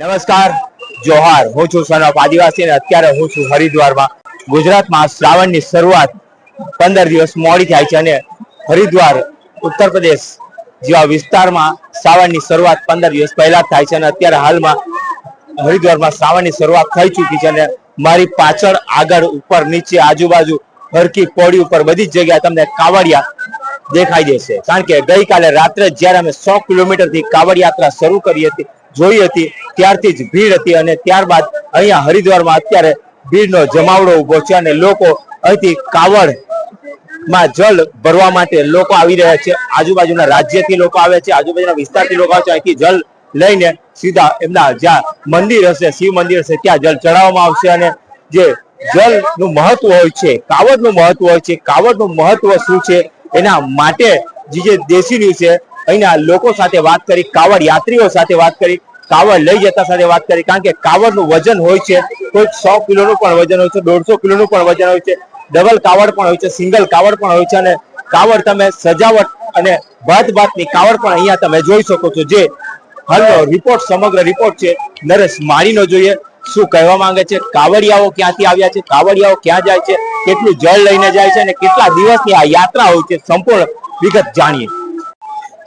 નમસ્કાર, જોહાર. હું છું સન આદિવાસી અને અત્યારે હું છું હરિદ્વારમાં. ગુજરાતમાં શ્રાવણની શરૂઆત પંદર દિવસ મોડી થાય છે અને હરિદ્વાર, ઉત્તર પ્રદેશ જેવા વિસ્તારમાં શ્રાવણની શરૂઆત પંદર દિવસ પહેલા થાય છે અને અત્યારે હાલમાં હરિદ્વારમાં શ્રાવણની શરૂઆત થઈ ચૂકી છે અને મારી પાછળ આગળ ઉપર, નીચે, આજુબાજુ, હરકી પોડી ઉપર બધી જ જગ્યાએ તમને કાવડિયા દેખાઈ દેશે કારણ કે ગઈકાલે રાત્રે જ્યારે અમે સો કિલોમીટરથી કાવડ યાત્રા શરૂ કરી હતી, જોઈ હતી, ત્યારથી જ ભીડ હતી અને ત્યારબાદ અહીંયા હરિદ્વારમાં અત્યારે ભીડનો જમાવડો ઊભો છે અને લોકો અહીંથી કાવડમાં જલ ભરવા માટે લોકો આવી રહ્યા છે. આજુબાજુના રાજ્યથી લોકો આવે છે, આજુબાજુના વિસ્તારથી લોકો આવે છે, અહીંથી જલ લઈને સીધા એમના જ્યાં મંદિર હશે, શિવ મંદિર હશે, ત્યાં જલ ચડાવવામાં આવશે અને જે જલનું મહત્વ હોય છે, કાવડનું મહત્વ હોય છે, કાવડનું મહત્વ શું છે એના માટે જે જે દેશી છે અહીંના લોકો સાથે વાત કરી, કાવડ યાત્રીઓ સાથે વાત કરી, કાવડ લઈ જતા સાથે વાત કરી, કારણ કે કાવડનું વજન હોય છે કોઈ સો કિલોનું પણ વજન હોય છે, દોઢસો કિલોનું પણ વજન હોય છે, ડબલ કાવડ પણ હોય છે, સિંગલ કાવડ પણ હોય છે, અને કાવડ તમે સજાવટ અને ભાત ભાતની કાવડ પણ અહીંયા તમે જોઈ શકો છો, જે હાલનો રિપોર્ટ સમગ્ર રિપોર્ટ છે, નરેશ માળીનો જોઈએ. શું કહેવા માંગે છે? કાવડિયાઓ ક્યાંથી આવ્યા છે? કાવડિયાઓ ક્યાં જાય છે? કેટલું જળ લઈને જાય છે? અને કેટલા દિવસની આ યાત્રા હોય છે? સંપૂર્ણ વિગત જાણીએ.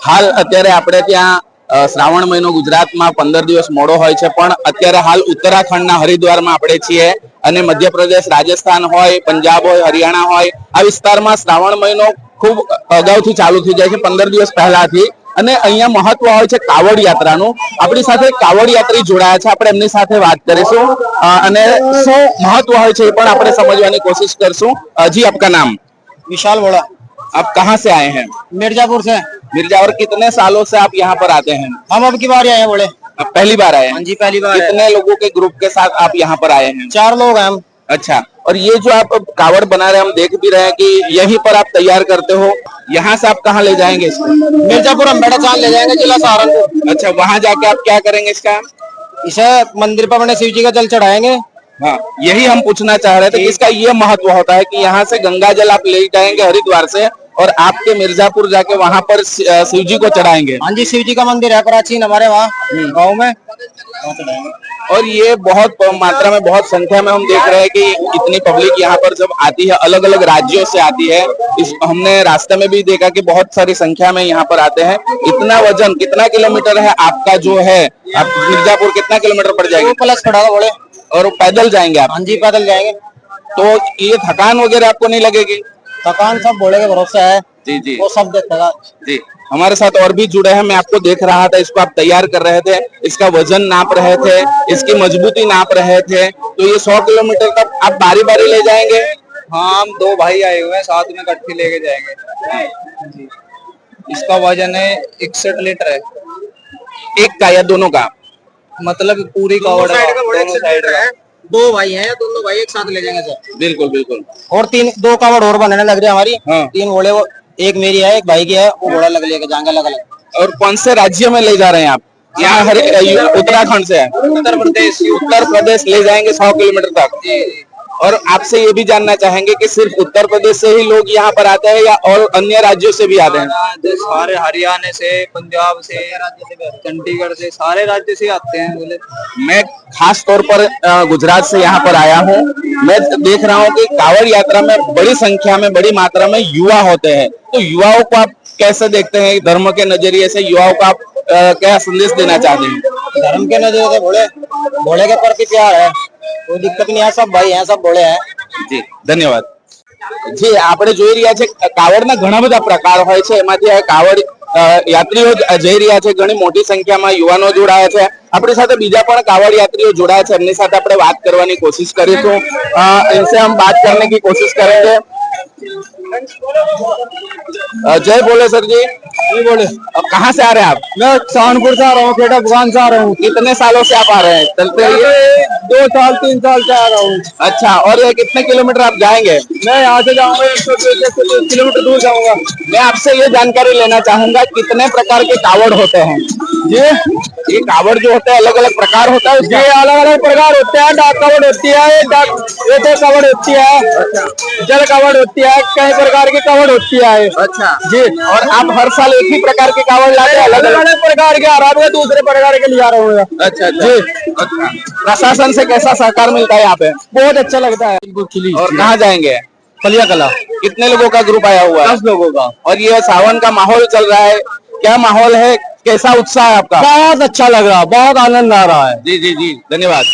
હાલ અત્યારે આપણે ત્યાં શ્રાવણ મહિનો ગુજરાતમાં પંદર દિવસ મોડો હોય છે, પણ અત્યારે હાલ ઉત્તરાખંડના હરિદ્વારમાં આપણે છીએ અને મધ્યપ્રદેશ, રાજસ્થાન હોય, પંજાબ હોય, હરિયાણા હોય, આ વિસ્તારમાં શ્રાવણ મહિનો ખૂબ અગાઉથી ચાલુ થઈ જાય છે, પંદર દિવસ પહેલાથી. અને અહીંયા મહત્વ હોય છે કાવડ યાત્રાનું આપણી સાથે કાવડ યાત્રી જોડાયા છે આપણે એમની સાથે વાત કરીશું અ, અને શું મહત્વ હોય છે એ પણ આપણે સમજવાની કોશિશ કરશું અ, જી આપકા નામ विशाल बोला आप कहाँ से आए हैं मिर्जापुर से मिर्जा और कितने सालों से आप यहाँ पर आते हैं हम अब की बार आए हैं बोले अब पहली बार आए हाँ हैं जी पहली बार आए। कितने लोगों के ग्रुप के साथ आप यहाँ पर आए हैं चार लोग हैं हम अच्छा और ये जो आप कावड़ बना रहे हैं हम देख भी रहे हैं कि यहीं पर आप तैयार करते हो। यहाँ से आप कहाँ ले जाएँगे इसको? मिर्जापुर अम्बेडा चाँद ले जाएँगे जिला सहारनपुर। अच्छा वहाँ जाके आप क्या करेंगे इसका? इसे मंदिर पर अपने शिव जी का जल चढ़ाएँगे। हाँ यही हम पूछना चाह रहे थे कि इसका ये महत्व होता है कि यहाँ से गंगा जल आप ले जाएँगे हरिद्वार से और आपके मिर्जापुर जाके वहाँ पर शिव जी को चढ़ाएँगे। हाँ जी शिव जी का मंदिर है प्राचीन हमारे वहाँ गाँव में। और ये बहुत मात्रा में बहुत संख्या में हम देख रहे हैं कि इतनी पब्लिक यहाँ पर जब आती है अलग अलग राज्यों से आती है इस हमने रास्ते में भी देखा कि बहुत सारी संख्या में यहाँ पर आते हैं। इतना वज़न कितना किलोमीटर है आपका जो है आप मिर्जापुर कितना किलोमीटर पड़ जाएगा? प्लस पड़ा बोले और पैदल जाएँगे आप? हाँ जी पैदल जाएँगे। तो ये थकान वगैरह आपको नहीं लगेगी? थकान सब बोले के भरोसे है। जी जी। वो सब देखेगा जी। हमारे साथ और भी जुड़े हैं मैं आपको देख रहा था इसको आप तैयार कर रहे थे इसका वज़न नाप रहे थे इसकी मजबूती नाप रहे थे। तो ये सौ किलोमीटर तक आप बारी बारी ले जाएँगे? हाँ हम दो भाई आए हुए हैं साथ में इकट्ठे लेके जाएँगे। इसका वज़न है इकसठ लीटर है। एक का या दोनों का? मतलब पूरी कवर है दोनों साइड का। दो भाई हैं दोनों भाई एक साथ ले जाएँगे सर। बिल्कुल बिल्कुल। और तीन दो कावड़ और बनने लग रही है हमारी। हाँ। तीन घोड़े वो एक मेरी है एक भाई की है वो घोड़ा लग लेके जाएँगे अलग अलग और कौन से राज्य में ले जा रहे हैं आप? यहाँ हरे उत्तराखंड से। है। उत्तर प्रदेश। उत्तर प्रदेश ले जाएँगे सौ किलोमीटर तक। और आपसे ये भी जानना चाहेंगे कि सिर्फ़ उत्तर प्रदेश से ही लोग यहाँ पर आते हैं या और अन्य राज्यों से भी आते हैं? सारे हरियाणा से पंजाब से चंडीगढ़ से सारे राज्य से आते हैं बोले। मैं खास तौर पर गुजरात से यहाँ पर आया हूँ। मैं देख रहा हूँ कि कावड़ यात्रा में बड़ी संख्या में बड़ी मात्रा में युवा होते हैं। तो युवाओं को आप कैसे देखते हैं? धर्म के नज़रिए से युवाओं को आप क्या संदेश देना चाहते हैं? धर्म के नजर से भोले भोले के प्रति प्यार है कोई दिक्कत नहीं है सब भाई हैं सब भोले हैं જી ધન્યવાદ જી આપણે જોઈ રહ્યા છે કાવડના ઘણા બધા પ્રકાર હોય છે એમાંથી આ કાવડ અ, યાત્રીઓ જ જઈ રહ્યા છે ઘણી મોટી સંખ્યામાં યુવાનો જોડાયા છે આપણી સાથે બીજા પણ કાવડ યાત્રીઓ જોડાયા છે એમની સાથે આપણે વાત કરવાની કોશિશ કરીશું અ, इनसे हम बात करने की कोशिश करेंगे अ, जय बोले सर जी बोले। अब कहाँ से आ रहे हैं आप? मैं सहारनपुर से आ रहा हूँ खेड़ा भगवान से आ रहा हूँ। कितने सालों से आप आ रहे हैं? चलते हुए दो साल तीन साल से आ रहा हूँ। अच्छा और ये कितने किलोमीटर आप जाएँगे? मैं यहाँ से जाऊँगा एक सौ किलोमीटर दूर जाऊँगा। मैं आपसे ये जानकारी लेना चाहूँगा कितने प्रकार के कावड़ होते हैं? ये ये कावड़ जो होता है अलग अलग प्रकार होता है उसका? अलग अलग प्रकार होते हैं। डाक कावड़ होती है डाक ये तो कवड़ होती है। जल कवड़ होती है कई प्रकार की कवड़ होती है। अच्छा। जी। और आप हर साल एक ही प्रकार के कावड़ लाते हैं अलग अलग प्रकार के आ रहा है दूसरे प्रकार के लिया रहा हूँ अच्छा अच्छा। अच्छा प्रशासन से कैसा सहकार मिलता है यहाँ पे? बहुत अच्छा लगता है। और कहाँ जाएँगे? फलिया कला कितने लोगों का ग्रुप आया हुआ है? दस लोगों का। और ये सावन का माहौल चल रहा है। क्या माहौल है? कैसा उत्साह है आपका? बहुत अच्छा लग रहा है बहुत आनंद आ रहा है। जी जी जी। धन्यवाद।